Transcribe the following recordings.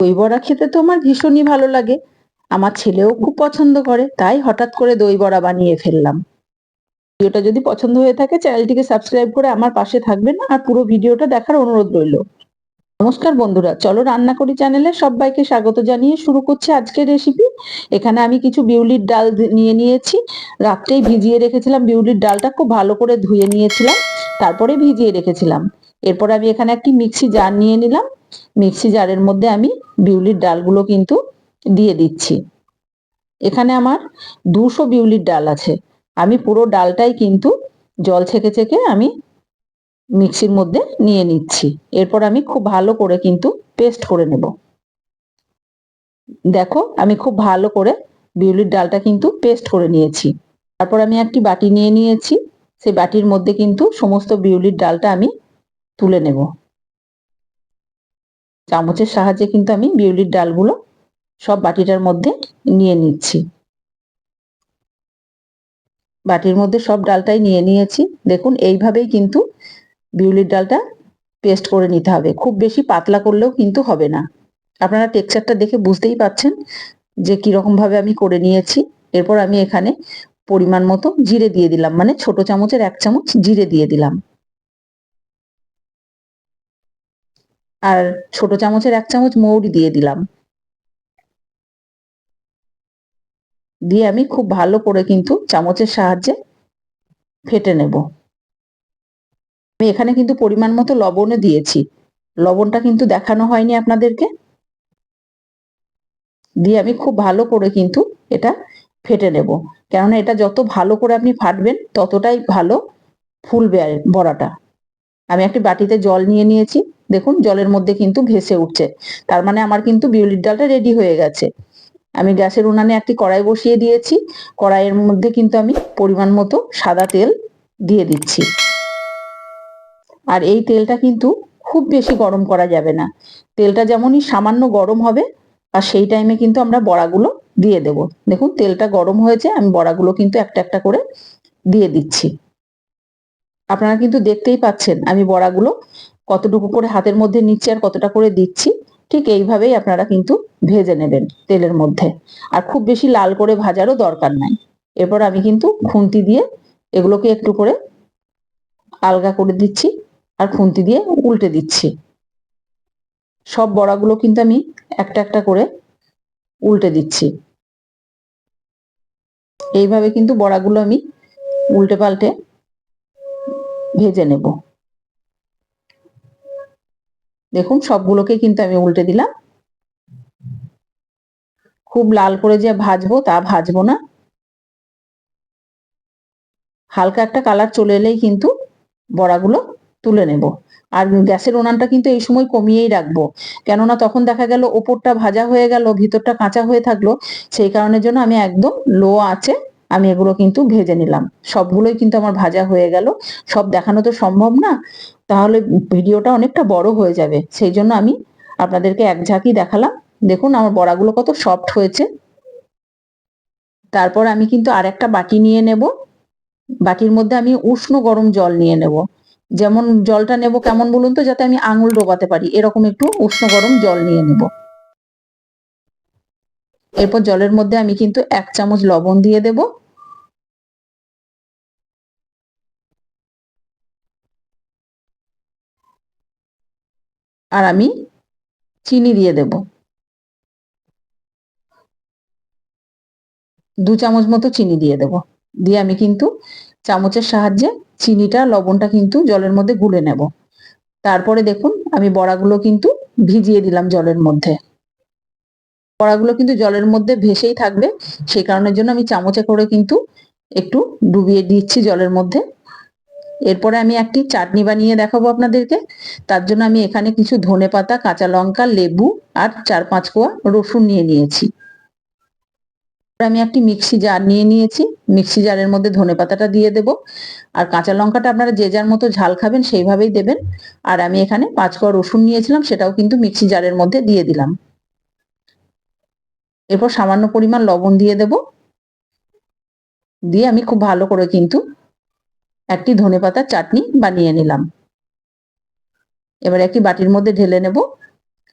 দই বড়া খেতে তো আমার ভীষণই ভালো লাগে। আমার ছেলেও খুব পছন্দ করে, তাই হঠাৎ করে দই বড়া বানিয়ে ফেললাম। ভিডিওটা যদি পছন্দ হয়ে থাকে, চ্যানেলটিকে সাবস্ক্রাইব করে আমার পাশে থাকবেন আর পুরো ভিডিওটা দেখার অনুরোধ রইল। নমস্কার বন্ধুরা, চলো রান্না করি চ্যানেলে। সবাইকে স্বাগত জানিয়ে শুরু করছি আজকের রেসিপি এখানে আমি কিছু বিউলির ডাল নিয়ে নিয়েছি। রাত্রেই ভিজিয়ে রেখেছিলাম বিউলির ডালটা, খুব ভালো করে ধুয়ে নিয়েছিলাম। তারপরে ভিজিয়ে রেখেছিলাম। এরপর আমি এখানে একটি মিক্সি জার নিয়ে নিলাম। মিক্সি জারের মধ্যে আমি বিউলির ডালগুলো কিন্তু দিয়ে দিচ্ছি। এখানে আমার দুশো বিউলির ডাল আছে। আমি পুরো ডালটাই কিন্তু জল ছেঁকে ছেঁকে আমি মিক্সির মধ্যে নিয়ে নিচ্ছি। এরপর আমি খুব ভালো করে কিন্তু পেস্ট করে নেব। দেখো, আমি খুব ভালো করে বিউলির ডালটা কিন্তু পেস্ট করে নিয়েছি। তারপর আমি একটি বাটি নিয়ে নিয়েছি। সেই বাটির মধ্যে কিন্তু সমস্ত বিউলির ডালটা আমি তুলে নেব। চামচের সাহায্যে কিন্তু আমি বিউলির ডালগুলো সব বাটিটার মধ্যে নিয়ে নিচ্ছি। বাটির মধ্যে সব ডালটাই নিয়ে নিয়েছি। দেখুন, এইভাবেই কিন্তু বিউলির ডালটা পেস্ট করে নিতে হবে। খুব বেশি পাতলা করলেও কিন্তু হবে না। আপনারা টেক্সচারটা দেখে বুঝতেই পাচ্ছেন যে কীরকম ভাবে আমি করে নিয়েছি। এরপর আমি এখানে পরিমাণ মতো জিরে দিয়ে দিলাম। মানে ছোট চামচের এক চামচ জিরে দিয়ে দিলাম। আর ছোট চামচের এক চামচ মৌরি দিয়ে দিলাম। দিয়ে আমি খুব ভালো করে কিন্তু চামচের সাহায্যে ফেটে নেব। আমি এখানে কিন্তু পরিমাণ মতো লবণও দিয়েছি। লবণটা কিন্তু দেখানো হয়নি আপনাদেরকে। দিয়ে আমি খুব ভালো করে কিন্তু এটা ফেটে নেব। কেননা এটা যত ভালো করে আপনি ফাটবেন, ততটাই ভালো ফুলবে বড়াটা। আমি একটি বাটিতে জল নিয়ে নিয়েছি। দেখুন, জলের মধ্যে কিন্তু ভেসে উঠছে। তার মানে আমার কিন্তু বিউলির ডালটা রেডি হয়ে গেছে। আমি গ্যাসের উনানে একটি কড়াই বসিয়ে দিয়েছি। কড়াইয়ের মধ্যে কিন্তু আমি পরিমাণ মতো সাদা তেল দিয়ে দিচ্ছি। আর এই তেলটা কিন্তু খুব বেশি গরম করা যাবে না। তেলটা যেমনই সামান্য গরম হবে, আর সেই টাইমে কিন্তু আমরা বড়াগুলো দিয়ে দেব। দেখুন, তেলটা গরম হয়েছে, আমি বড়াগুলো কিন্তু একটা একটা করে দিয়ে দিচ্ছি। আপনারা কিন্তু দেখতেই পাচ্ছেন, আমি বড়াগুলো কতটুকু করে হাতের মধ্যে নিচ্ছি আর কতটা করে দিচ্ছি, ঠিক এইভাবেই আপনারা কিন্তু ভেজে নেবেন তেলের মধ্যে। আর খুব বেশি লাল করে ভাজারও দরকার নাই। এরপর আমি কিন্তু খুন্তি দিয়ে এগুলোকে একটু করে আলগা করে দিচ্ছি আর খুন্তি দিয়ে উল্টে দিচ্ছি। সব বড়াগুলো কিন্তু আমি একটা একটা করে উল্টে দিচ্ছি। এইভাবে কিন্তু বড়াগুলো আমি উল্টে পাল্টে ভেজে নেব। দেখুন, সবগুলোকে কিন্তু আমি উল্টে দিলাম। খুব লাল করে যে ভাজবো, তা ভাজবো না। হালকা একটা কালার চলে এলেই কিন্তু বড়াগুলো তুলে নেব। আর গ্যাসের উনানটা কিন্তু এই সময় কমিয়েই রাখব। কেননা তখন দেখা গেল ওপরটা ভাজা হয়ে গেল, ভিতরটা কাঁচা হয়ে থাকল, সেই কারণের জন্য আমি একদম লো আছে আমি এগুলো কিন্তু ভেজে নিলাম। সবগুলোই কিন্তু আমার ভাজা হয়ে গেল। সব দেখানো তো সম্ভব না। তাহলে ভিডিওটা অনেকটা বড় হয়ে যাবে। সেই জন্য আমি আপনাদেরকে এক ঝাঁকি দেখালাম। দেখুন আমার বড়াগুলো কত সফট হয়েছে। তারপর আমি কিন্তু আর একটা বাটি নিয়ে নেব। বাটির মধ্যে আমি উষ্ণ গরম জল নিয়ে নেব। যেমন জলটা নেব কেমন বলুন তো? যাতে আমি আঙুল ডোবাতে পারি। এরকম একটু উষ্ণ গরম জল নিয়ে নেব। এরপর জলের মধ্যে আমি কিন্তু এক চামচ লবণ দিয়ে দেব। আর আমি চিনি দিয়ে দেব। দু চামচ মতো চিনি দিয়ে দেব। দিয়ে আমি কিন্তু চামচের সাহায্যে চিনিটা, লবণটা কিন্তু জলের মধ্যে গুলে নেব। তারপরে দেখুন, আমি বড়াগুলো কিন্তু ভিজিয়ে দিলাম জলের মধ্যে। বড়াগুলো কিন্তু জলের মধ্যে ভেসেই থাকবে, সেই কারণের জন্য আমি চামচে করে কিন্তু একটু ডুবিয়ে দিচ্ছি জলের মধ্যে। এরপরে আমি একটি চাটনি বানিয়ে দেখাবো আপনাদেরকে। তার জন্য আমি এখানে কিছু ধনে পাতা, কাঁচা লঙ্কা, লেবু আর চার পাঁচ কোয়া রসুন নিয়ে নিয়েছি। আমি একটি মিক্সি জার নিয়ে নিয়েছি। মিক্সি জারের মধ্যে ধনে পাতাটা দিয়ে দেব। আর কাঁচা লঙ্কাটা আপনারা যে যার মতো ঝাল খাবেন সেইভাবেই দেবেন। আর আমি এখানে পাঁচ কোয়া রসুন নিয়েছিলাম, সেটাও কিন্তু মিক্সি জারের মধ্যে দিয়ে দিলাম। এরপর সামান্য পরিমাণ লবণ দিয়ে দেব। দিয়ে আমি খুব ভালো করে কিন্তু একটি ধনে পাতার চাটনি বানিয়ে নিলাম। এবার একটি বাটির মধ্যে ঢেলে নেব।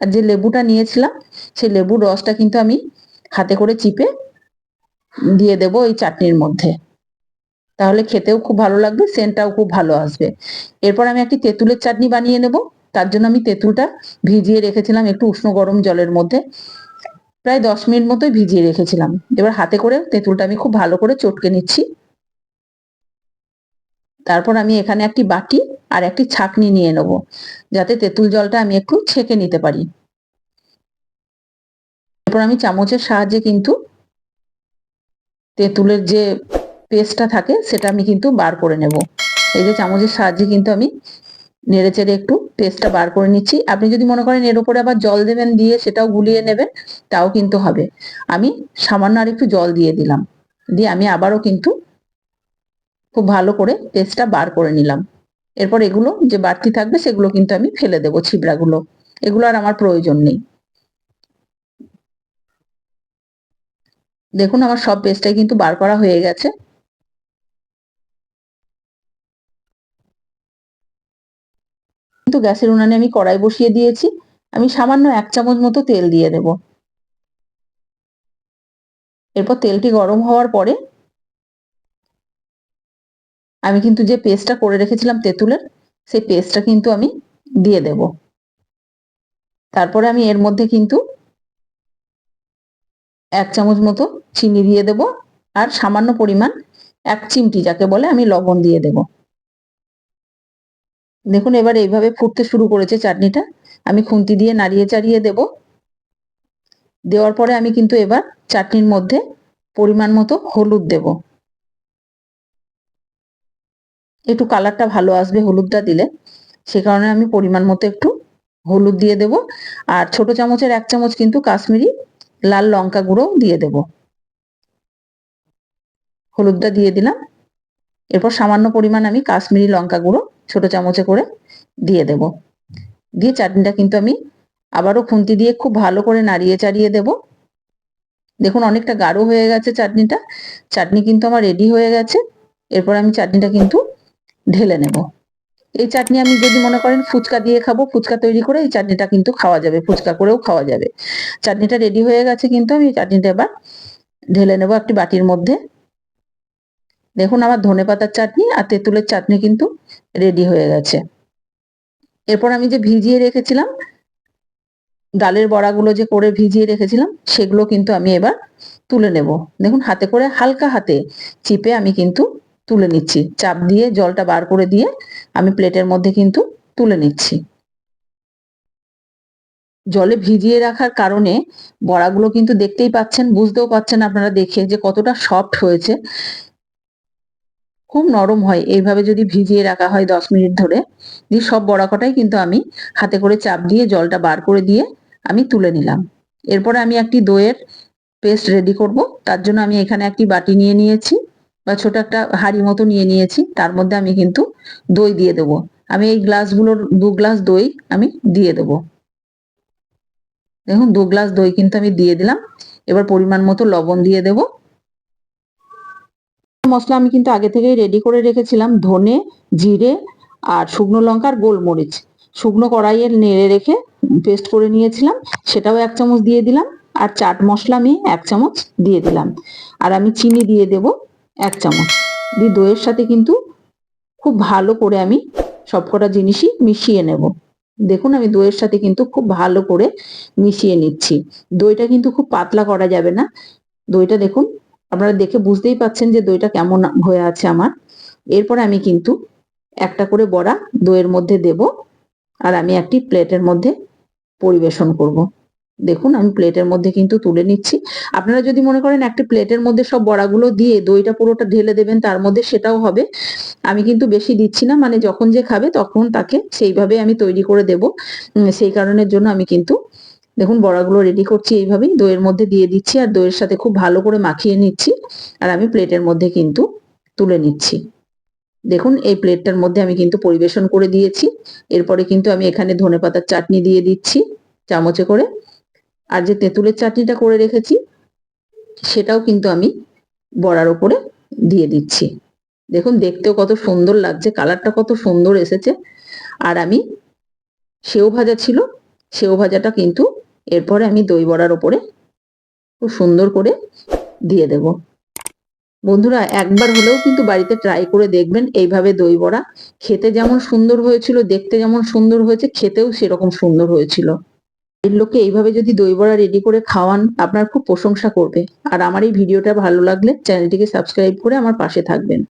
আর যে লেবুটা নিয়েছিলাম, সেই লেবুর রসটা কিন্তু আমি হাতে করে চিপে দিয়ে দেব এই চাটনির মধ্যে। তাহলে খেতেও খুব ভালো লাগবে, সেন্টটাও খুব ভালো আসবে। এরপর আমি একটি তেঁতুলের চাটনি বানিয়ে নেব। তার জন্য আমি তেঁতুলটা ভিজিয়ে রেখেছিলাম একটু উষ্ণ গরম জলের মধ্যে। প্রায় দশ মিনিট মতোই ভিজিয়ে রেখেছিলাম। এবার হাতে করে তেঁতুলটা আমি খুব ভালো করে চটকে নিচ্ছি। তারপর আমি এখানে একটি বাটি আর একটি ছাকনি নিয়ে নেব, যাতে তেঁতুল জলটা আমি একটু ছেঁকে নিতে পারি। এরপর আমি চামচের সাহায্যে কিন্তু তেঁতুলের যে পেস্টটা থাকে সেটা আমি কিন্তু বার করে নেব। এই যে চামচের সাহায্যে কিন্তু আমি নেড়ে চেড়ে একটু পেস্টটা বার করে নিচ্ছি। আপনি যদি মনে করেন এর উপরে আবার জল দেবেন দিয়ে সেটাও গুলিয়ে নেবেন, তাও কিন্তু হবে। আমি সামান্য আর একটু জল দিয়ে দিলাম। দিয়ে আমি আবারও কিন্তু খুব ভালো করে পেস্টটা বার করে নিলাম। এরপর এগুলো যে বাড়তি থাকবে সেগুলো কিন্তু আমি ফেলে দেবো ছিবড়াগুলো। এগুলো আর আমার প্রয়োজন নেই। দেখুন আমার সব পেস্টটাই কিন্তু বার করা হয়ে গেছে। কিন্তু গ্যাসের উনানে আমি কড়াই বসিয়ে দিয়েছি। আমি সামান্য এক চামচ মতো তেল দিয়ে দেব। এরপর তেলটি গরম হওয়ার পরে আমি কিন্তু যে পেস্টটা করে রেখেছিলাম তেঁতুলের, সেই পেস্টটা কিন্তু আমি দিয়ে দেব। তারপরে আমি এর মধ্যে কিন্তু এক চামচ মতো চিনি দিয়ে দেব আর সামান্য পরিমাণ এক চিমটি, যাকে বলে আমি লবণ দিয়ে দেব। দেখুন, এবার এইভাবে ফুটতে শুরু করেছে চাটনিটা। আমি খুন্তি দিয়ে নাড়িয়ে চাড়িয়ে দেব। দেওয়ার পরে আমি কিন্তু এবার চাটনির মধ্যে পরিমাণ মতো হলুদ দেব। একটু কালারটা ভালো আসবে হলুদটা দিলে, সে কারণে আমি পরিমাণ মতো একটু হলুদ দিয়ে দেব। আর ছোট চামচের এক চামচ কিন্তু কাশ্মীরি লাল লঙ্কা গুঁড়ো দিয়ে দেব। হলুদটা দিয়ে দিলাম। এরপর সামান্য পরিমাণ আমি কাশ্মীরি লঙ্কা গুঁড়ো ছোট চামচে করে দিয়ে দেব। দিয়ে চাটনিটা কিন্তু আমি আবারও খুন্তি দিয়ে খুব ভালো করে নাড়িয়ে চাড়িয়ে দেব। দেখুন অনেকটা গাঢ় হয়ে গেছে চাটনিটা। চাটনি কিন্তু আমার রেডি হয়ে গেছে। এরপর আমি চাটনিটা কিন্তু ঢেলে নেব। এই চাটনি আমি যদি মনে করেন ফুচকা দিয়ে খাব, ফুচকা তৈরি করে এই চাটনিটা কিন্তু খাওয়া যাবে, ফুচকা করেও খাওয়া যাবে। চাটনিটা রেডি হয়ে গেছে কিন্তু আমি চাটনিটা এবার ঢেলে নেব একটি বাটির মধ্যে। দেখুন আমার ধনে পাতার চাটনি আর তেঁতুলের চাটনি কিন্তু রেডি হয়ে গেছে। এরপর আমি যে ভিজিয়ে রেখেছিলাম, ডালের বড়াগুলো যে করে ভিজিয়ে রেখেছিলাম, সেগুলো কিন্তু আমি এবার তুলে নেব। দেখুন হাতে করে হালকা হাতে চিপে আমি কিন্তু তুলে নিচ্ছি। চাপ দিয়ে জলটা বার করে দিয়ে আমি প্লেটের মধ্যে কিন্তু তুলে নিচ্ছি। জলে ভিজিয়ে রাখার কারণে বড়াগুলো কিন্তু দেখতেই পাচ্ছেন, বুঝতেও পাচ্ছেন আপনারা দেখে যে কতটা সফট হয়েছে। খুব নরম হয়, এইভাবে যদি ভিজিয়ে রাখা হয় দশ মিনিট ধরে, দিয়ে সব বড়া কটাই কিন্তু আমি হাতে করে চাপ দিয়ে জলটা বার করে দিয়ে আমি তুলে নিলাম। এরপরে আমি একটি দইয়ের পেস্ট রেডি করব, তার জন্য আমি এখানে একটি বাটি নিয়ে নিয়েছি। বা ছোট একটা হাড়ি মতো নিয়ে নিয়েছি, তার মধ্যে আমি কিন্তু দই দিয়ে দেবো। আমি এই গ্লাসগুলোর দু গ্লাস দই আমি দিয়ে দেবো। দেখুন, দু গ্লাস দই কিন্তু আমি দিয়ে দিলাম। এবার পরিমাণ মতো লবণ দিয়ে দেব। মশলা আমি কিন্তু আগে থেকেই রেডি করে রেখেছিলাম। ধনে, জিরে আর শুকনো লঙ্কা আর গোলমরিচ। শুকনো কড়াইয়ে নেড়ে রেখে পেস্ট করে নিয়েছিলাম। সেটাও এক চামচ দিয়ে দিলাম। আর চাট মশলা আমি এক চামচ দিয়ে দিলাম। আর আমি চিনি দিয়ে দেব। এক চামচ। দিয়ে দইয়ের সাথে কিন্তু খুব ভালো করে আমি সবকটা জিনিসই মিশিয়ে নেব। দেখুন, আমি দইয়ের সাথে কিন্তু খুব ভালো করে মিশিয়ে নিচ্ছি। দইটা কিন্তু খুব পাতলা করা যাবে না। দইটা দেখুন, আপনারা দেখে বুঝতেই পাচ্ছেন যে দইটা কেমন হয়ে আছে আমার। এরপর আমি কিন্তু একটা করে বড়া দইয়ের মধ্যে দেব। আর আমি একটি প্লেটের মধ্যে পরিবেশন করব। দেখুন, আমি প্লেটের মধ্যে কিন্তু তুলে নিচ্ছি। আপনারা যদি মনে করেন একটা প্লেটের মধ্যে সব বড়াগুলো দিয়ে দইটা পুরোটা ঢেলে দেবেন, তার মধ্যে সেটাও হবে। আমি কিন্তু বেশি দিচ্ছি না মানে যখন যে খাবে তখন তাকে সেইভাবে আমি তৈরি করে দেব। সেই কারণের জন্য আমি কিন্তু, দেখুন, বড়াগুলো রেডি করছি এইভাবেই। দইয়ের মধ্যে দিয়ে দিচ্ছি আর দইয়ের সাথে খুব ভালো করে মাখিয়ে নিচ্ছি। আর আমি প্লেটের মধ্যে কিন্তু তুলে নিচ্ছি। দেখুন, এই প্লেটটার মধ্যে আমি কিন্তু পরিবেশন করে দিয়েছি। এরপরে কিন্তু আমি এখানে ধনে পাতার চাটনি দিয়ে দিচ্ছি, চামচে করে। আর যে তেঁতুলের চাটনিটা করে রেখেছি, সেটাও কিন্তু আমি বড়ার ওপরে দিয়ে দিচ্ছি। দেখুন, দেখতেও কত সুন্দর লাগছে, কালারটা কত সুন্দর এসেছে। আর আমি সেও ভাজা ছিল, সেও ভাজাটা কিন্তু এরপরে আমি দই বড়ার ওপরে খুব সুন্দর করে দিয়ে দেব। বন্ধুরা, একবার হলেও কিন্তু বাড়িতে ট্রাই করে দেখবেন, এইভাবে দই বড়া খেতে যেমন সুন্দর হয়েছিল, দেখতে যেমন সুন্দর হয়েছে, খেতেও সেরকম সুন্দর হয়েছিল। এর লোককে এইভাবে যদি দই বড়া রেডি করে খাওয়ান, আপনার খুব প্রশংসা করবে। আর আমার এই ভিডিওটা ভালো লাগলে চ্যানেলটিকে সাবস্ক্রাইব করে আমার পাশে থাকবেন।